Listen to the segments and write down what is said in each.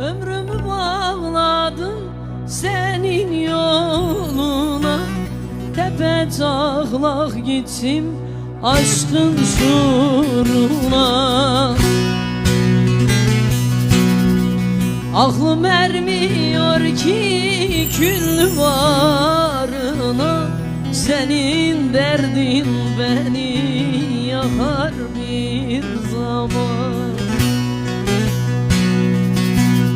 Ömrümü bağladım senin yoluna. Tepe taklak gittim aşkın şuuruna Aklım ermiyor ki kül varına. Senin derdin beni yakar bir zaman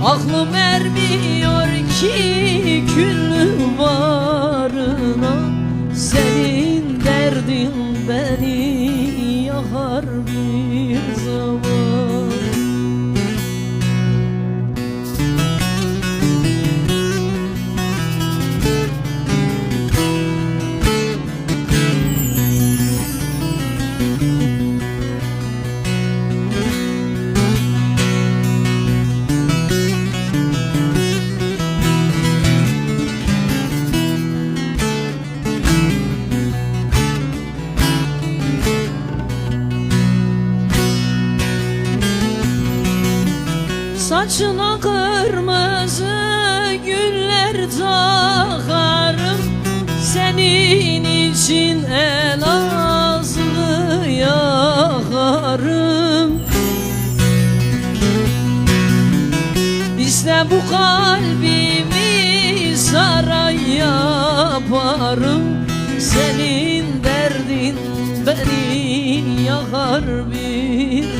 Aklım ermiyor ki kül varına. Senin derdin beni yakar bir zaman Saçına kırmızı güller takarım. Senin için Elazığ yakarım. İşte bu kalbimi saray yaparım. Senin derdin beni yakar bir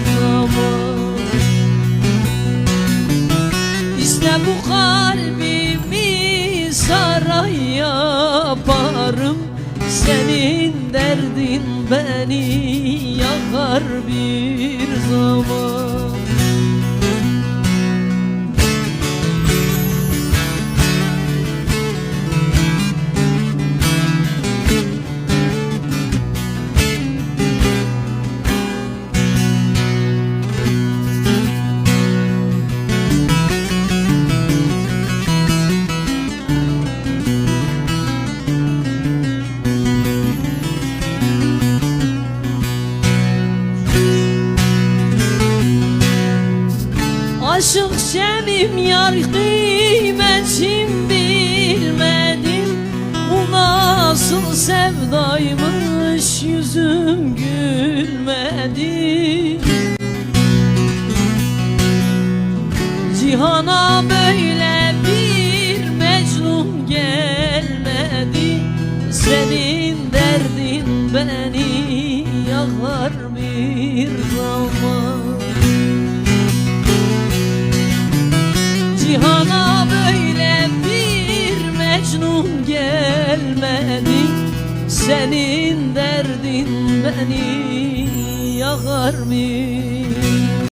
saray yaparım. Senin derdin beni yakar bir zaman Aşık şemim yar kıymetim bilmedim? Bu nasıl sevdaymış yüzüm gülmedi. Cihana böyle bir mecnun gelmedi. Senin derdin beni yakar bir zaman Cihana böyle bir mecnun gelmedi. Senin derdin beni yakar bir